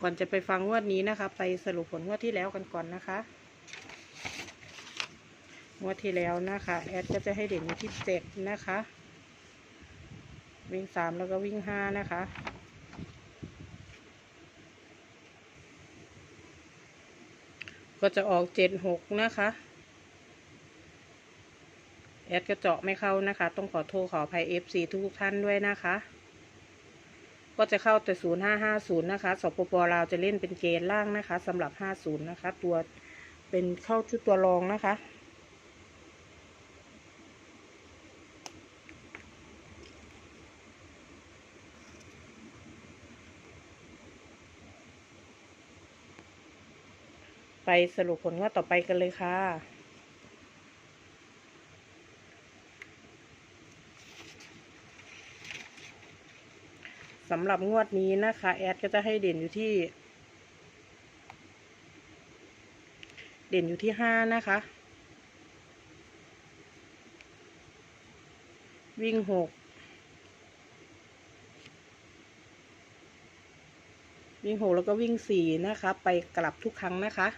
ก่อนจะไปฟังงวดนี้นะคะ ไปสรุปผลงวดที่แล้วกันก่อนนะคะงวดที่แล้วนะคะ แอดก็จะให้เด่นที่เจ็ดนะคะ วิ่งสามแล้วก็วิ่งห้านะคะก็จะออกเจ็ดหกนะคะ แอดก็เจาะไม่เข้านะคะ ต้องขอโทษขออภัย FC ทุกท่านด้วยนะคะ ก็จะเข้าแต่ 0550 นะคะ สปปลาวจะเล่นเป็นเกณฑ์ล่างนะคะสำหรับ 50 นะคะ ตัวเป็นเข้าชุดตัวรองนะคะ ไปสรุปผลว่าต่อไปกันเลยค่ะ สำหรับงวดนี้นะคะ แอดก็จะให้เด่นอยู่ที่ เด่นอยู่ที่ห้านะคะ วิ่งหกวิ่งหกแล้วก็วิ่งสี่นะคะ ไปกลับทุกครั้งนะคะ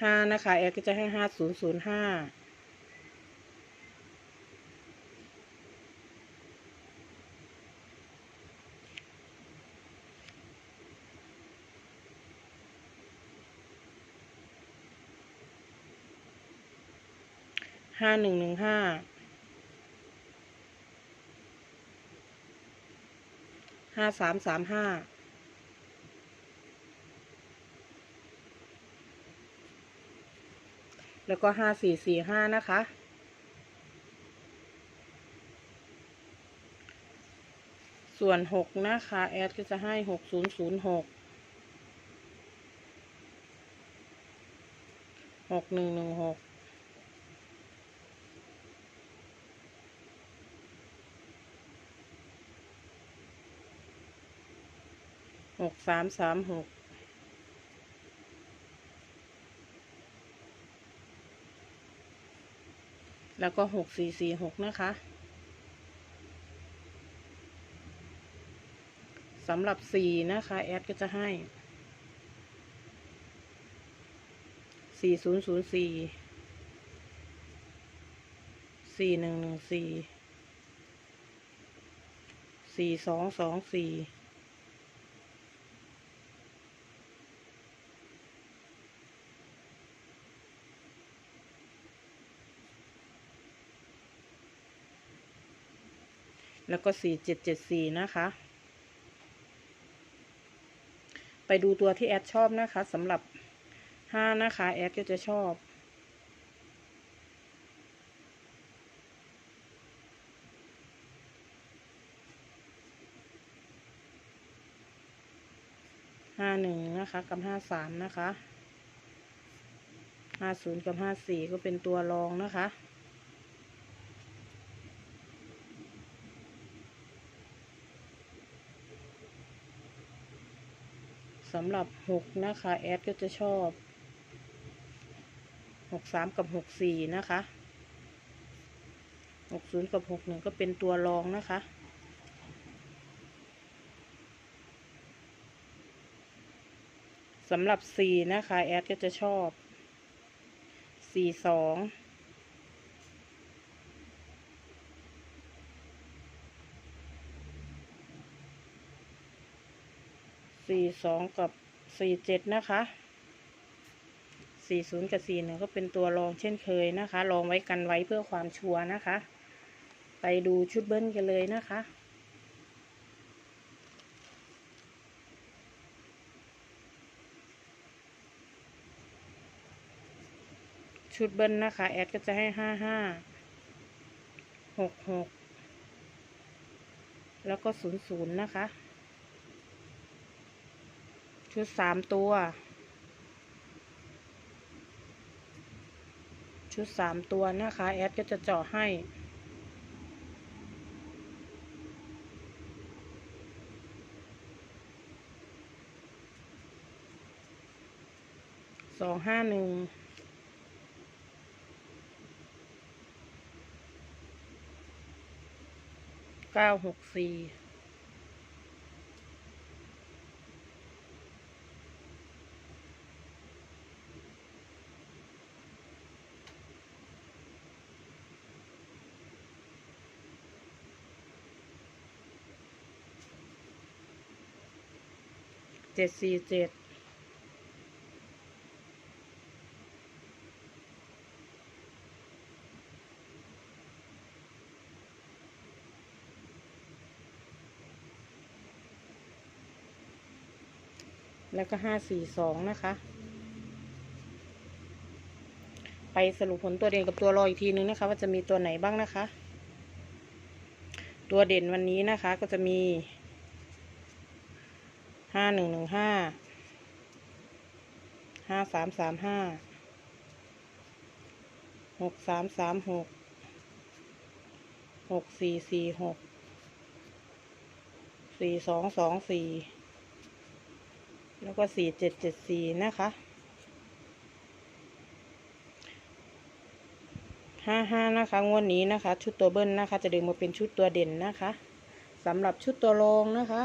ห้านะคะ แอดก็จะให้ห้าศูนย์ศูนย์ห้า ห้าหนึ่งหนึ่งห้าห้าสามสามห้าแล้วก็ห้าสี่สี่ห้านะคะ ส่วนหกนะคะ แอดก็จะให้หกศูนย์ศูนย์หกหกหนึ่งหนึ่งหก กสามสามหกแล้วก็หกสี่สี่หกนะคะสำหรับสี่นะคะ แอดก็จะให้สี่ศูนย์ศูนย์สี่สี่หนึ่งหนึ่งสี่สี่สองสองสี่ แล้วก็สี่เจ็ดเจ็ดสี่นะคะ ไปดูตัวที่แอดชอบนะคะสำหรับห้านะคะ แอดก็จะชอบห้าหนึ่งนะคะกับห้าสามนะคะห้าศูนย์กับห้าสี่ก็เป็นตัวรองนะคะ สำหรับหกนะคะ แอดก็จะชอบหกสามกับหกสี่นะคะหกศูนย์กับหกหนึ่งก็เป็นตัวรองนะคะสำหรับสี่นะคะ แอดก็จะชอบสี่สอง สี่สองกับสี่เจ็ดนะคะสี่ศูนย์กับสี่หนึ่งก็เป็นตัวรองเช่นเคยนะคะรองไว้กันไว้เพื่อความชัวร์นะคะ ไปดูชุดเบิ้ลกันเลยนะคะชุดเบิ้ลนะคะ แอดก็จะให้ห้าห้าหกหกแล้วก็ศูนย์ศูนย์นะคะ ชุดสามตัว ชุดสามตัวนะคะ แอดก็จะเจาะให้สองห้าหนึ่งเก้าหกสี่ เจ็ดสี่เจ็ดแล้วก็ห้าสี่สองนะคะ ไปสรุปผลตัวเด่นกับตัวรออีกทีนึงนะคะ ว่าจะมีตัวไหนบ้างนะคะ ตัวเด่นวันนี้นะคะก็จะมี ห้าหนึ่งหนึ่งห้าห้าสามสามห้าหกสามสามหกหกสี่สี่หกสี่สองสองสี่แล้วก็สี่เจ็ดเจ็ดสี่นะคะห้าห้านะคะงวดนี้นะคะ ชุดตัวเบิ้ลนะคะ จะดึงมาเป็นชุดตัวเด่นนะคะสำหรับชุดตัวรองนะคะ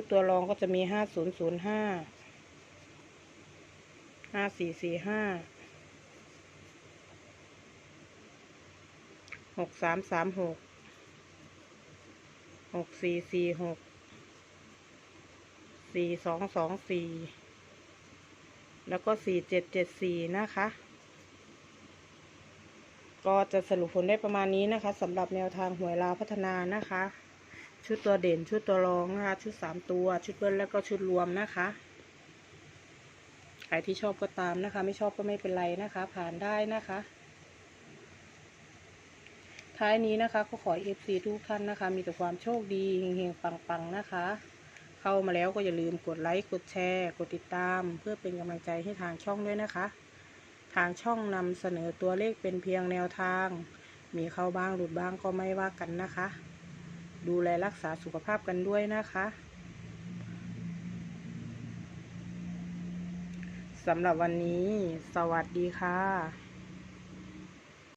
ชุดตัวรองก็จะมีห้าศูนย์ศูนย์ห้าห้าสี่สี่ห้าหกสามสามหกหกสี่สี่หกสี่สองสองสี่แล้วก็สี่เจ็ดเจ็ดสี่นะคะ ก็จะสรุปผลได้ประมาณนี้นะคะสำหรับแนวทางหวยลาวพัฒนานะคะ ชุดตัวเด่นชุดตัวรองนะคะ ชุดสามตัว ชุดเบิ้ลแล้วก็ชุดรวมนะคะใครที่ชอบก็ตามนะคะ ไม่ชอบก็ไม่เป็นไรนะคะ ผ่านได้นะคะ ท้ายนี้นะคะก็ขอเอฟซีทุกท่านนะคะ มีแต่ความโชคดีเฮงๆปังๆนะคะ เข้ามาแล้วก็อย่าลืมกดไลค์กดแชร์ กดติดตาม เพื่อเป็นกำลังใจให้ทางช่องด้วยนะคะ ทางช่องนำเสนอตัวเลขเป็นเพียงแนวทาง มีเข้าบ้างหลุดบ้างก็ไม่ว่ากันนะคะ ดูแลรักษาสุขภาพกันด้วยนะคะสำหรับวันนี้ สวัสดีค่ะ